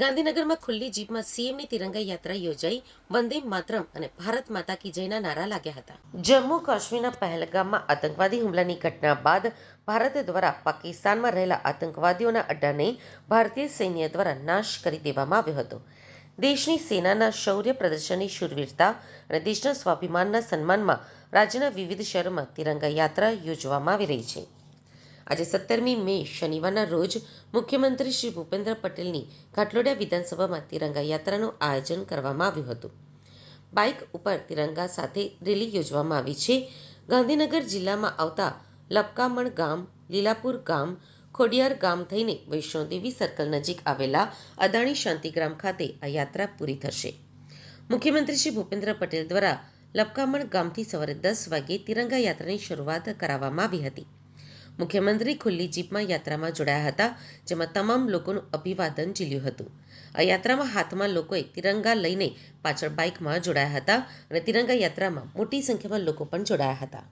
ગાંધીનગરમાં ખુલ્લી જીપમાં સીએમની તિરંગા યાત્રા યોજાઈ. વંદે માતરમ અને ભારત માતા કી જયના નારા લાગ્યા હતા. જમ્મુ કાશ્મીરના પહેલગામમાં આતંકવાદી હુમલાની ઘટના બાદ ભારત દ્વારા પાકિસ્તાનમાં રહેલા આતંકવાદીઓના અડ્ડાને ભારતીય સૈન્ય દ્વારા નાશ કરી દેવામાં આવ્યો હતો. દેશની સેનાના શૌર્ય પ્રદર્શનની શૂરવીરતા અને દેશના સ્વાભિમાનના સન્માનમાં રાજ્યના વિવિધ શહેરોમાં તિરંગા યાત્રા યોજવામાં આવી રહી છે. આજે સત્તરમી મે, શનિવારના રોજ મુખ્યમંત્રી શ્રી ભૂપેન્દ્ર પટેલની ઘાટલોડિયા વિધાનસભામાં તિરંગા યાત્રાનું આયોજન કરવામાં આવ્યું હતું. બાઇક ઉપર તિરંગા સાથે રેલી યોજવામાં આવી છે. ગાંધીનગર જિલ્લામાં આવતા લપકામણ ગામ, લીલાપુર ગામ, ખોડિયાર ગામ થઈને વૈષ્ણોદેવી સર્કલ નજીક આવેલા અદાણી શાંતિગ્રામ ખાતે આ યાત્રા પૂરી થશે. મુખ્યમંત્રી શ્રી ભૂપેન્દ્ર પટેલ દ્વારા લપકામણ ગામથી સવારે દસ વાગ્યે તિરંગા યાત્રાની શરૂઆત કરાવવામાં આવી હતી. મુખ્યમંત્રી ખુલ્લી જીપમાં યાત્રામાં જોડાયા હતા, જેમાં તમામ લોકોનું અભિવાદન ઝીલ્યું હતું. આ યાત્રામાં હાથમાં લોકોએ તિરંગા લઈને પાછળ બાઇકમાં જોડાયા હતા અને તિરંગા યાત્રામાં મોટી સંખ્યામાં લોકો પણ જોડાયા હતા.